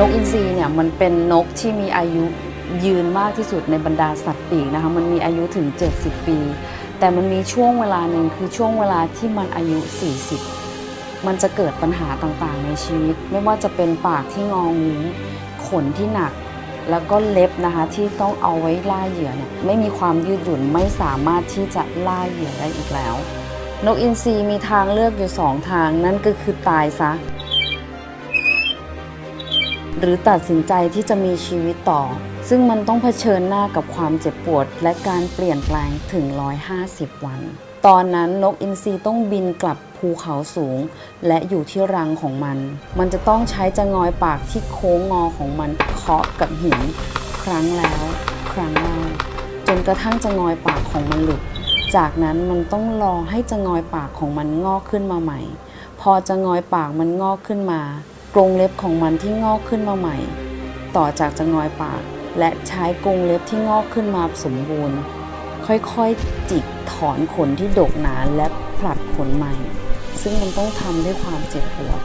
นกอินทรีเนี่ยมันเป็นนกที่มีอายุยืนมากที่สุดในบรรดาสัตว์ปีกนะคะมันมีอายุถึง 70 ปี แต่มันมีช่วงเวลาหนึ่งคือช่วงเวลาที่มันอายุ 40 มันจะเกิดปัญหาต่างๆในชีวิต ไม่ว่าจะเป็นปากที่งองูขนที่หนัก แล้วก็เล็บนะคะที่ต้องเอาไว้ล่าเหยื่อเนี่ยไม่มีความยืดหยุ่นไม่สามารถที่จะล่าเหยื่อได้อีกแล้ว นกอินทรีมีทางเลือกอยู่สองทางนั่นก็คือตายซะ หรือตัดสินใจที่จะมีชีวิตต่อ ซึ่งมันต้องเผชิญหน้ากับความเจ็บปวด และการเปลี่ยนแปลงถึง 150 วัน ตอนนั้นนกอินทรีต้องบินกลับภูเขาสูง และอยู่ที่รังของมัน มันจะต้องใช้จะงอยปากที่โค้งงอของมันเคาะกับหิน ครั้งแล้ว ครั้งเล่าจนกระทั่งจะงอยปากของมันหลุด จากนั้นมันต้องรอให้จะงอยปากของมันงอกขึ้นมาใหม่ พอจะงอยปากมันงอกขึ้นมา กรงเล็บของมันที่งอกขึ้นมาใหม่ ต่อจากจะงอยปาก และใช้กรงเล็บที่งอกขึ้นมาสมบูรณ์ ค่อยๆจิกถอนขนที่ดกหนาและผลัดขนใหม่ ซึ่งมันต้องทำด้วยความเจ็บปวด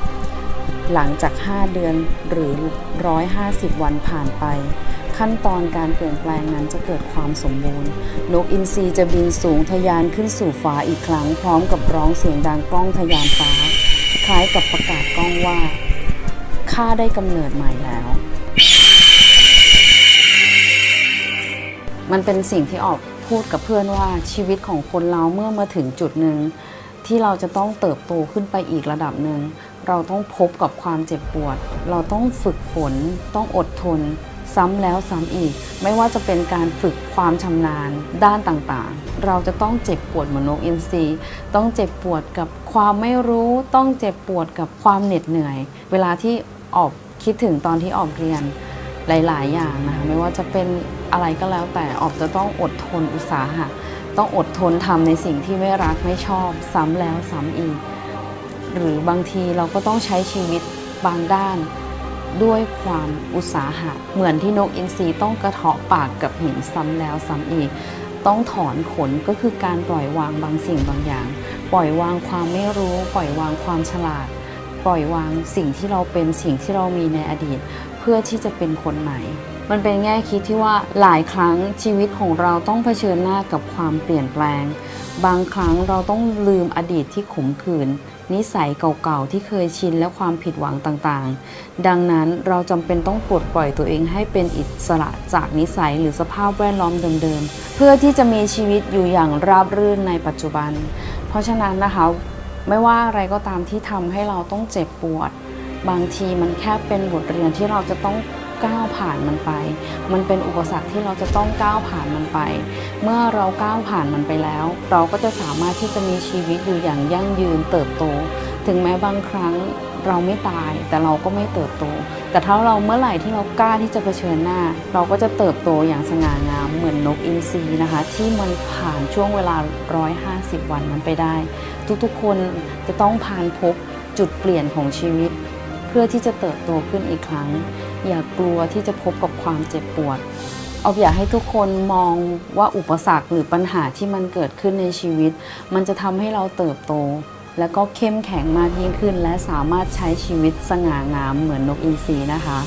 หลังจาก 5 เดือนหรือ 150 วันผ่านไป ขั้นตอนการเปลี่ยนแปลงนั้นจะเกิดความสมบูรณ์ นกอินทรีจะบินสูงทะยานขึ้นสู่ฟ้าอีกครั้ง พร้อมกับร้องเสียงดังก้องทะยานฟ้า คล้ายกับประกาศก้องว่า ข้าได้กำเนิดใหม่แล้ว มันเป็นสิ่งที่ออกพูดกับเพื่อนว่าชีวิตของคนเราเมื่อมาถึงจุดหนึ่งที่เราจะต้องเติบโตขึ้นไปอีกระดับหนึ่ง เราต้องพบกับความเจ็บปวด เราต้องฝึกฝน ต้องอดทน ซ้ำแล้วซ้ำอีก ไม่ว่าจะเป็นการฝึกความชำนาญด้านต่างๆ เราจะต้องเจ็บปวดเหมือนนกอินทรีต้องเจ็บปวดกับ ความไม่รู้ต้องเจ็บปวดกับความเหน็ดเหนื่อย เวลาที่ออกคิดถึงตอนที่ออกเรียนหลาย ๆ อย่างนะคะไม่ว่าจะเป็นอะไรก็แล้วแต่ออกจะต้องอดทนอุตสาหะ ต้องอดทนทำในสิ่งที่ไม่รักไม่ชอบ ซ้ำแล้วซ้ำอีก หรือบางทีเราก็ต้องใช้ชีวิตบางด้านด้วยความอุตสาหะ เหมือนที่นกอินทรีต้องกระเทาะปากกับหินซ้ำแล้วซ้ำอีก ต้องถอนขนก็คือการปล่อยวางบางสิ่งบางอย่าง ปล่อยวางความไม่รู้ ปล่อยวางความฉลาด ปล่อยวางสิ่งที่เราเป็นสิ่งที่เรามีในอดีต เพื่อที่จะเป็นคนใหม่ มันเป็นแง่คิดที่ว่าหลายครั้งชีวิตของเราต้องเผชิญหน้ากับความเปลี่ยนแปลง บางครั้งเราต้องลืมอดีตที่ขมขื่น นิสัยเก่าๆ ที่เคยชินและความผิดหวังต่างๆ ดังนั้นเราจำเป็นต้องปลดปล่อยตัวเองให้เป็นอิสระจากนิสัยหรือสภาพแวดล้อมเดิมๆ เพื่อที่จะมีชีวิตอยู่อย่างราบรื่นในปัจจุบัน เพราะฉะนั้นนะคะไม่ว่าอะไรก็ตามที่ทำให้เราต้องเจ็บปวด บางทีมันแค่เป็นบทเรียนที่เราจะต้อง ก้าวผ่านมันไป มันเป็นอุปสรรคที่เราจะต้องก้าวผ่านมันไป เมื่อเราก้าวผ่านมันไปแล้ว เราก็จะสามารถที่จะมีชีวิตอยู่อย่างยั่งยืนเติบโต ถึงแม้บางครั้งเราไม่ตายแต่เราก็ไม่เติบโต แต่ถ้าเราเมื่อไหร่ที่เรากล้าที่จะเผชิญหน้า เราก็จะเติบโตอย่างสง่างามเหมือนนกอินทรีนะคะ ที่มันผ่านช่วงเวลา 150 วันนั้นไปได้ ทุกๆคนจะต้องผ่านพบจุดเปลี่ยนของชีวิต เพื่อที่จะเติบโตขึ้นอีกครั้ง อย่ากลัวที่จะพบกับความเจ็บปวดเอาอยากให้ทุกคนมองว่าอุปสรรคหรือปัญหาที่มันเกิดขึ้นในชีวิต มันจะทำให้เราเติบโต และก็เข้มแข็งมากยิ่งขึ้น และสามารถใช้ชีวิตสง่างามเหมือนนกอินทรีนะคะ